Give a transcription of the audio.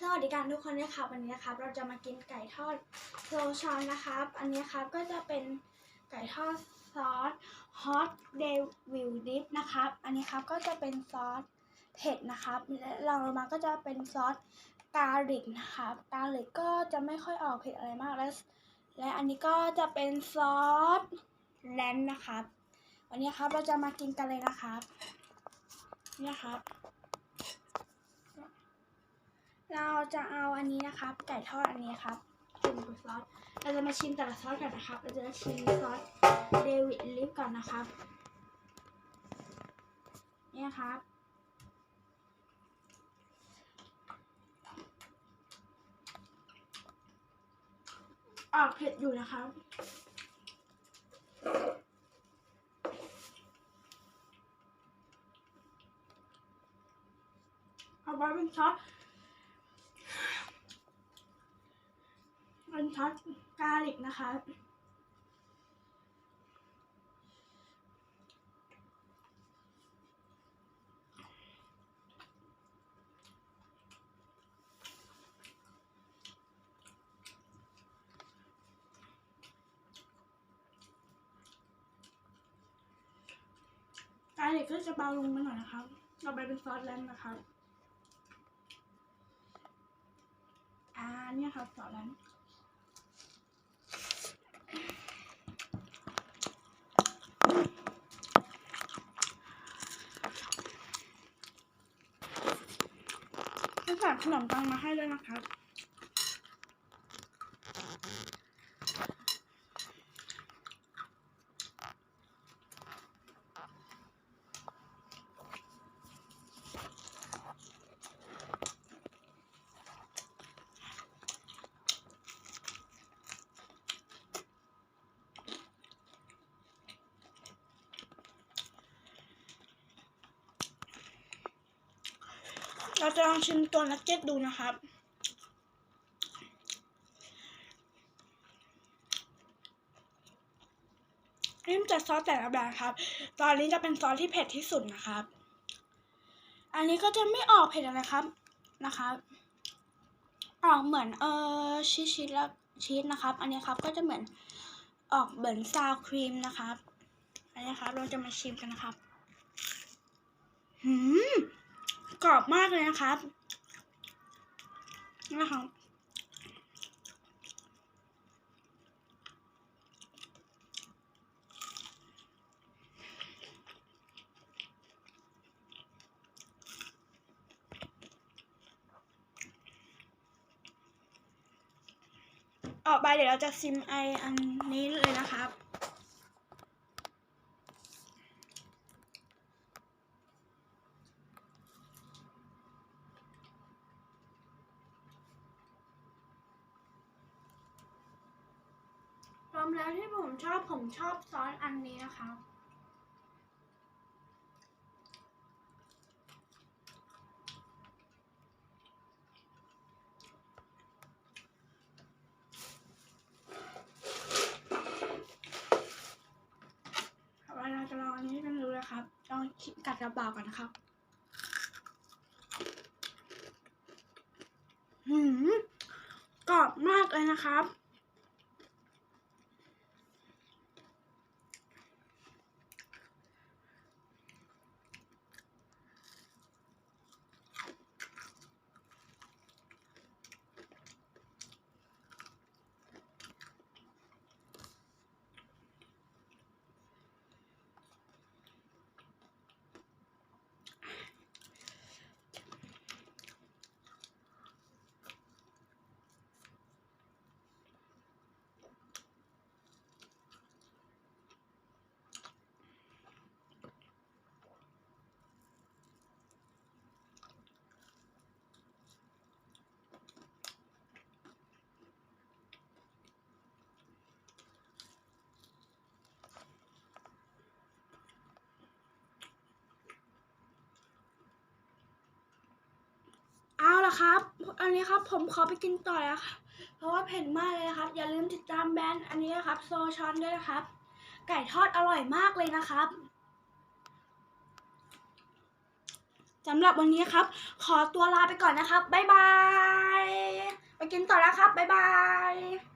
สวัสดีกันทุกคนนะคะวันนี้นะครับเราจะมากินไก่ทอดโซชอนนะครับ อันนี้ครับก็จะเป็นไก่ทอดซอสฮอตเดวิลดิฟนะครับ อันนี้ครับก็จะเป็นซอสเผ็ดนะครับและรองลงมาก็จะเป็นซอสกาลิกนะครับกาลิกก็จะไม่ค่อยออกเผ็ดอะไรมากและและอันนี้ก็จะเป็นซอสแลนนะครับ วันนี้ครับเราจะมากินกันเลยนะครับ เนี่ยครับ เรา จะเอาอันนี้นะครับไก่ทอดอันนี้ครับจุ่มกับซอสเราจะมาชิมแต่ละซอสก่อนนะครับเราจะชิมซอสเดวิดลิฟก่อนนะครับเนี่ยครับออกเผ็ดอยู่นะครับเอาไว้เป็นซอส เป็นซอสกาลิกนะคะกาลิกก็จะเบาลงมาหน่อยนะครับเราไปเป็นซอสแลนนะครับ อ่าเนี่ยครับซอสแลน ด์ให้สั่งขนมปังมาให้ด้วยนะครับ เราจะลองชิมตัวนักเก็ตดูนะครับนี่มันจะซอสแต่ละแบบครับ ตอนนี้จะเป็นซอสที่เผ็ดที่สุดนะครับ อันนี้ก็จะไม่ออกเผ็ดอะไรครับ นะครับ ออกเหมือนเออชีสชีสแล้วชีสนะครับ อันนี้ครับก็จะเหมือนออกเหมือนซาวครีมนะครับ อันนี้ครับเราจะมาชิมกันนะครับ หืม กรอบมากเลยนะครับนะครับออกไปเดี๋ยวเราจะซิมไออันนี้เลยนะครับ แล้วที่ผมชอบผมชอบซอสอันนี้นะครับเวลาจะลองอันนี้กันดูเลยครับ ลองกัดกระเป๋าก่อนนะครับหืมกรอบมากเลยนะครับ เอาละครับอันนี้ครับผมขอไปกินต่อแล้วค่ะเพราะว่าเผ็ดมากเลยนะครับ อย่าลืมติดตามแบรนด์อันนี้นะครับ โซชอนด้วยนะครับ ไก่ทอดอร่อยมากเลยนะครับสำหรับวันนี้ครับ ขอตัวลาไปก่อนนะครับ บ๊ายบายกินต่อแล้วครับ บ๊ายบาย